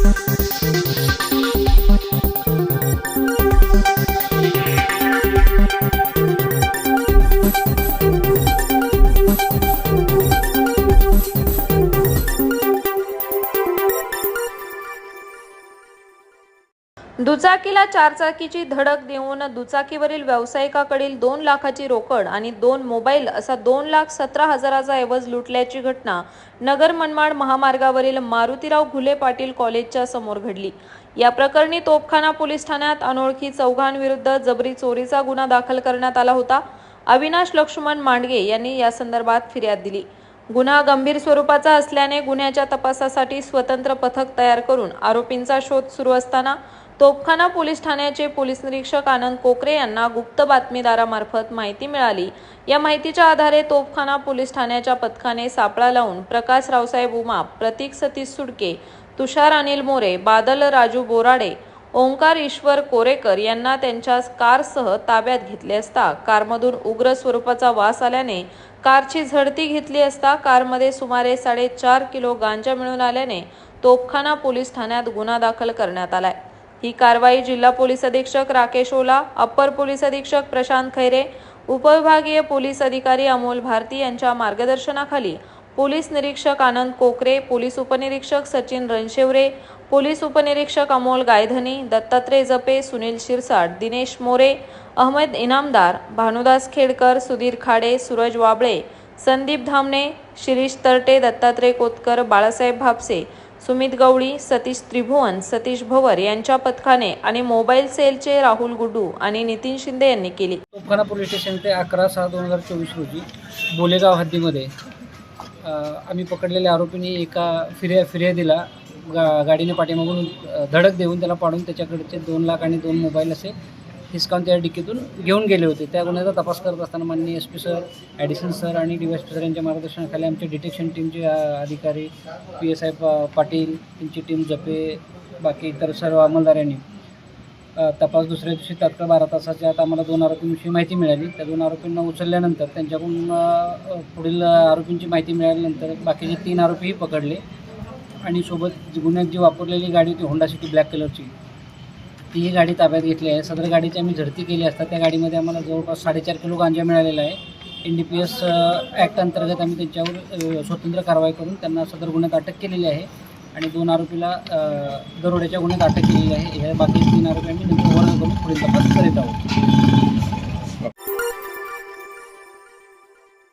Thank you. दुचाकीला चारचाकीची धडक देऊन दुचाकीवरील व्यावसायिकाकडील दोन लाखाची रोकड आणि दोन मोबाईल असा दोन लाख सतरा हजाराचा ऐवज लुटल्याची घटना नगर मनमाड महामार्गावरील मारुतीराव घुले पाटील कॉलेजच्या समोर घडली. या प्रकरणी तोपखाना पोलीस ठाण्यात अनोळखी चौघांविरुद्ध जबरी चोरीचा गुन्हा दाखल करण्यात आला होता. अविनाश लक्ष्मण मांडगे यांनी या संदर्भात फिर्याद दिली. गुन्हा गंभीर स्वरूपाचा असल्याने गुन्ह्याच्या तपासासाठी स्वतंत्र पथक तयार करून आरोपींचा शोध सुरू असताना तोपखाना पोलीस ठाण्याचे पोलीस निरीक्षक आनंद कोकरे यांना गुप्त बातमीदारामार्फत माहिती मिळाली. या माहितीच्या आधारे तोपखाना पोलीस ठाण्याच्या पथकाने सापळा लावून प्रकाश रावसाहेब उमा प्रतीक सतीश सुडके तुषार अनिल मोरे बादल राजू बोराडे ओंकार ईश्वर कोरेकर यांना त्यांच्या कारसह ताब्यात घेतले असता कारमधून उग्र स्वरूपाचा वास आल्याने कारची झडती घेतली असता कारमध्ये सुमारे साडेचार किलो गांजा मिळून आल्याने तोपखाना पोलीस ठाण्यात गुन्हा दाखल करण्यात आलाय. ही कारवाई जिल्हा पोलीस अधीक्षक राकेश ओला अप्पर पोलीस अधीक्षक प्रशांत खैरे उपविभागीय पोलीस अधिकारी अमोल भारती यांच्या मार्गदर्शनाखाली पोलीस निरीक्षक आनंद कोकरे पोलीस उपनिरीक्षक सचिन रणशेवरे पोलीस उपनिरीक्षक अमोल गायधनी दत्तात्रय जपे सुनील शिरसाट दिनेश मोरे अहमद इनामदार भानुदास खेडकर सुधीर खाडे सूरज वाबळे संदीप धामणे शिरीष तरटे दत्तात्रय कोतकर बाळासाहेब भापसे सुमित गवळी सतीश त्रिभुवन सतीश भवर यांच्या पथकाने आणि मोबाईल सेलचे राहुल गुड्डू आणि नितीन शिंदे यांनी केली. तोफखाना पोलीस स्टेशन ते अकरा सहा दोन हजार चोवीस रोजी बोलेगाव हद्दीमध्ये आम्ही पकडलेल्या आरोपींनी एका फिर्या फिर्यादीला गा गाडीने पाठीमागून धडक देऊन त्याला पाडून त्याच्याकडचे दोन लाख आणि दोन मोबाईल असे हिसकावून त्या डिकीतून घेऊन गेले होते. त्या गुन्ह्याचा तपास करत असताना माननीय S P sir addition sir आणि डी वाय सर यांच्या मार्गदर्शनाखाली आमचे डिटेक्शन टीमचे अधिकारी पी एस आय पाटील त्यांची टीम जपे बाकी इतर सर्व अंमलदारांनी तपास दुसऱ्या दिवशी तात्काळ बारा तासाच्या आत आम्हाला दोन आरोपींविषयी माहिती मिळाली. त्या दोन आरोपींना उचलल्यानंतर त्यांच्याकडून पुढील आरोपींची माहिती मिळाल्यानंतर बाकीचे तीन आरोपीही पकडले. आणि सोबत जी गुन्ह्यात जी वापरलेली गाडी होती होंडा सिटी ब्लॅक कलरची तीही गाडी ताब्यात घेतली आहे. सदर गाडीची आम्ही झडती केली असता त्या गाडीमध्ये आम्हाला जवळपास साडेचार किलो गांजा मिळालेला आहे. N D P S act अंतर्गत आम्ही त्यांच्यावर स्वतंत्र कारवाई करून त्यांना सदर गुन्ह्यात अटक केलेली आहे आणि दोन आरोपीला दरोड्याच्या गुन्ह्यात अटक केलेली आहे. ह्या बाकी तीन आरोपी आम्ही नंतर वर्ग करून पुढील तपास करीत आहोत.